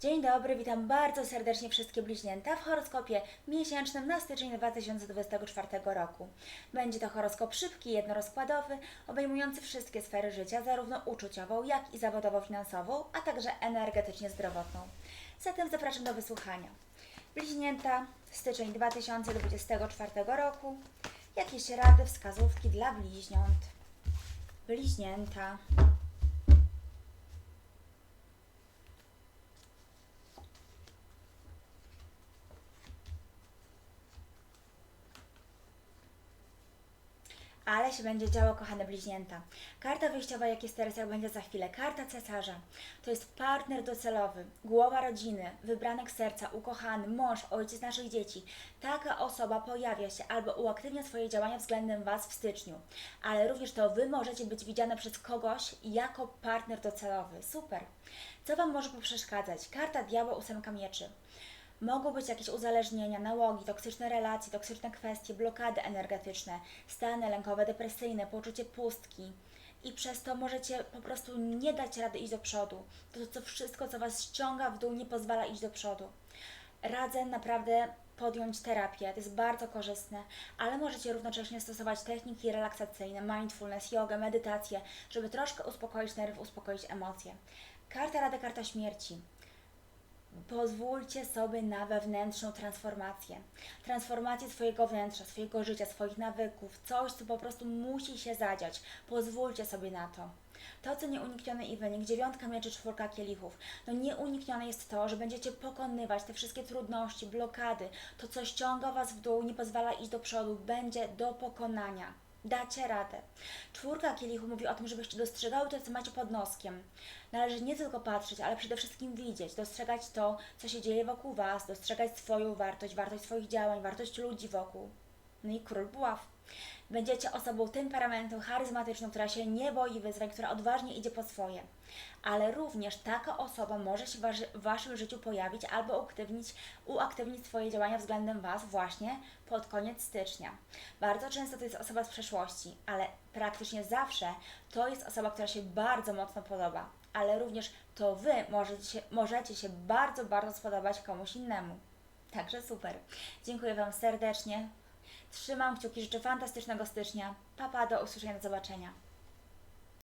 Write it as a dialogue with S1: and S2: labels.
S1: Dzień dobry, witam bardzo serdecznie wszystkie bliźnięta w horoskopie miesięcznym na styczeń 2024 roku. Będzie to horoskop szybki, jednorozkładowy, obejmujący wszystkie sfery życia, zarówno uczuciową, jak i zawodowo-finansową, a także energetycznie zdrowotną. Zatem zapraszam do wysłuchania. Bliźnięta, styczeń 2024 roku. Jakieś rady, wskazówki dla bliźniąt? Bliźnięta. Ale się będzie działo, kochane bliźnięta. Karta wyjściowa, jak jest teraz, jak będzie za chwilę. Karta cesarza. To jest partner docelowy, głowa rodziny, wybranek serca, ukochany, mąż, ojciec naszych dzieci. Taka osoba pojawia się albo uaktywnia swoje działania względem Was w styczniu. Ale również to Wy możecie być widziane przez kogoś jako partner docelowy. Super. Co Wam może poprzeszkadzać? Karta diabła, ósemka mieczy. Mogą być jakieś uzależnienia, nałogi, toksyczne relacje, toksyczne kwestie, blokady energetyczne, stany lękowe, depresyjne, poczucie pustki. I przez to możecie po prostu nie dać rady iść do przodu. To, to wszystko, co Was ściąga w dół, nie pozwala iść do przodu. Radzę naprawdę podjąć terapię, to jest bardzo korzystne, ale możecie równocześnie stosować techniki relaksacyjne, mindfulness, jogę, medytację, żeby troszkę uspokoić nerwy, uspokoić emocje. Karta Rada, karta śmierci. Pozwólcie sobie na wewnętrzną transformację. Transformację swojego wnętrza, swojego życia, swoich nawyków, coś, co po prostu musi się zadziać. Pozwólcie sobie na to. To, co nieuniknione i wynik, dziewiątka mieczy, czwórka kielichów. No nieuniknione jest to, że będziecie pokonywać te wszystkie trudności, blokady, to, co ściąga Was w dół, nie pozwala iść do przodu, będzie do pokonania. Dacie radę. Czwórka kielichu mówi o tym, żebyście dostrzegały to, co macie pod noskiem. Należy nie tylko patrzeć, ale przede wszystkim widzieć, dostrzegać to, co się dzieje wokół Was, dostrzegać swoją wartość, wartość swoich działań, wartość ludzi wokół. No i król buław. Będziecie osobą temperamentu, charyzmatyczną, która się nie boi wyzwań, która odważnie idzie po swoje. Ale również taka osoba może się w Waszym życiu pojawić albo uaktywnić, uaktywnić swoje działania względem Was właśnie pod koniec stycznia. Bardzo często to jest osoba z przeszłości, ale praktycznie zawsze to jest osoba, która się bardzo mocno podoba. Ale również to Wy możecie się, możecie się bardzo, bardzo spodobać komuś innemu. Także super. Dziękuję Wam serdecznie. Trzymam kciuki, życzę fantastycznego stycznia. Papa, do usłyszenia, do zobaczenia.